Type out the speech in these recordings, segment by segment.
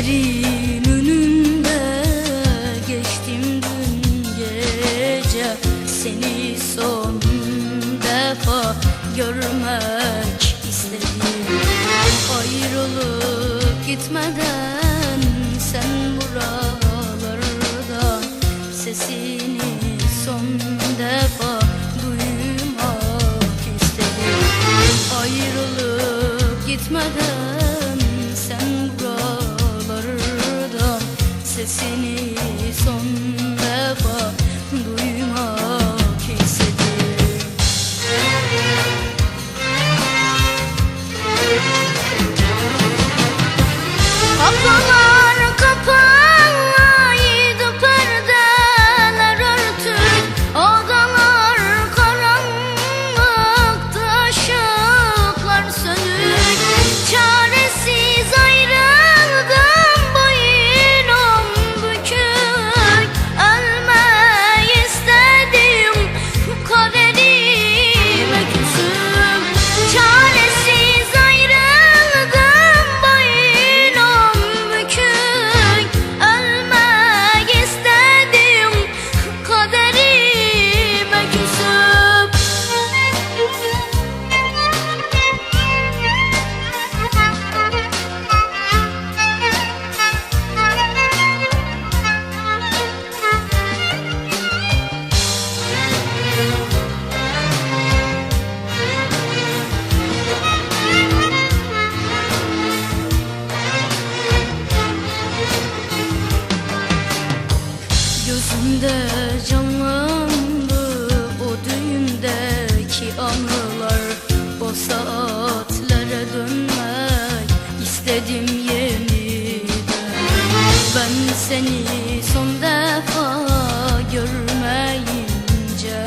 Gözlerin önünde geçtim dün gece. Seni son defa görmek istedim. Ayrılıp gitmeden sen buralardan Sesini son defa duymak istedim. Ayrılıp gitmeden son defa duymak Gözümde canlandı o düğündeki anılar. O saatlere dönmek istedim yeniden. Ben seni son defa görmeyince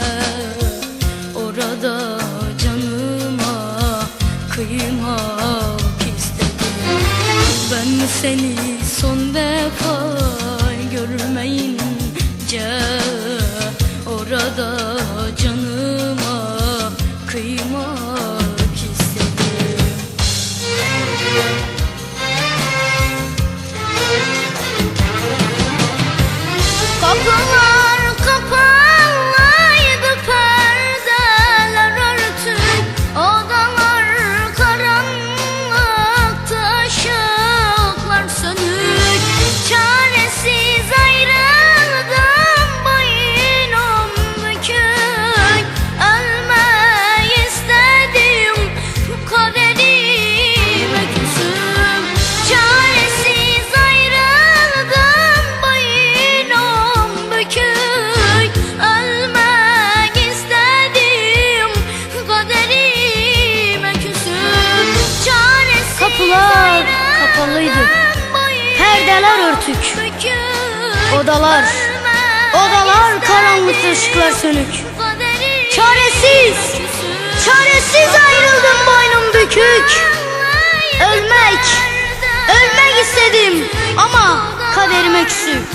Orada canıma kıymak istedim. Ben seni son defa kıymak Perdeler örtük. Odalar, odalar karanlıktı ışıklar sönük. Çaresiz, çaresiz ayrıldım boynum bükük. Ölmek, ölmek istedim ama kaderime küsüm.